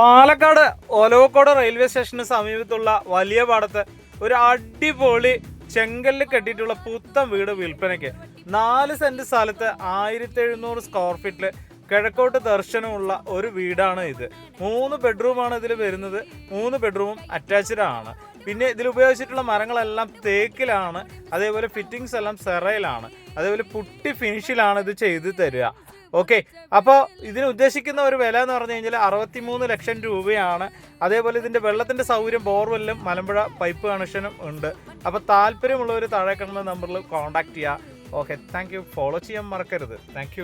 Olavakkode railway സ്റ്റേഷന് സമീപത്തുള്ള വലിയ പാടത്ത് ഒരു അടിപൊളി ചെങ്കല്ല് കെട്ടിയിട്ടുള്ള പുത്തൻ വീട് വിൽപ്പനയ്ക്ക് നാല് സെന്റ് സ്ഥലത്ത് ആയിരത്തി എഴുന്നൂറ് സ്ക്വയർ ഫീറ്റിൽ കിഴക്കോട്ട് ദർശനമുള്ള ഒരു വീടാണ് ഇത്. മൂന്ന് ബെഡ്റൂമാണ് ഇതിൽ വരുന്നത്. മൂന്ന് ബെഡ്റൂമും അറ്റാച്ച്ഡ് ആണ്. പിന്നെ ഇതിൽ ഉപയോഗിച്ചിട്ടുള്ള മരങ്ങളെല്ലാം തേക്കിലാണ്. അതേപോലെ ഫിറ്റിങ്സ് എല്ലാം സെറയിലാണ്. അതേപോലെ പുട്ടി ഫിനിഷിലാണ് ഇത് ചെയ്ത് തരിക. ഓക്കെ അപ്പോൾ ഇതിന് ഉദ്ദേശിക്കുന്ന ഒരു വില എന്ന് പറഞ്ഞു കഴിഞ്ഞാൽ അറുപത്തിമൂന്ന് ലക്ഷം രൂപയാണ്. അതേപോലെ ഇതിന്റെ വെള്ളത്തിന്റെ സൗകര്യം ബോർവെല്ലും മലമ്പുഴ പൈപ്പ് കണക്ഷനും ഉണ്ട്. അപ്പോൾ താല്പര്യമുള്ളവർ താഴെ കാണുന്ന നമ്പറിൽ കോൺടാക്ട് ചെയ്യുക ഓക്കെ താങ്ക് യു ഫോളോ ചെയ്യാൻ മറക്കരുത്. താങ്ക്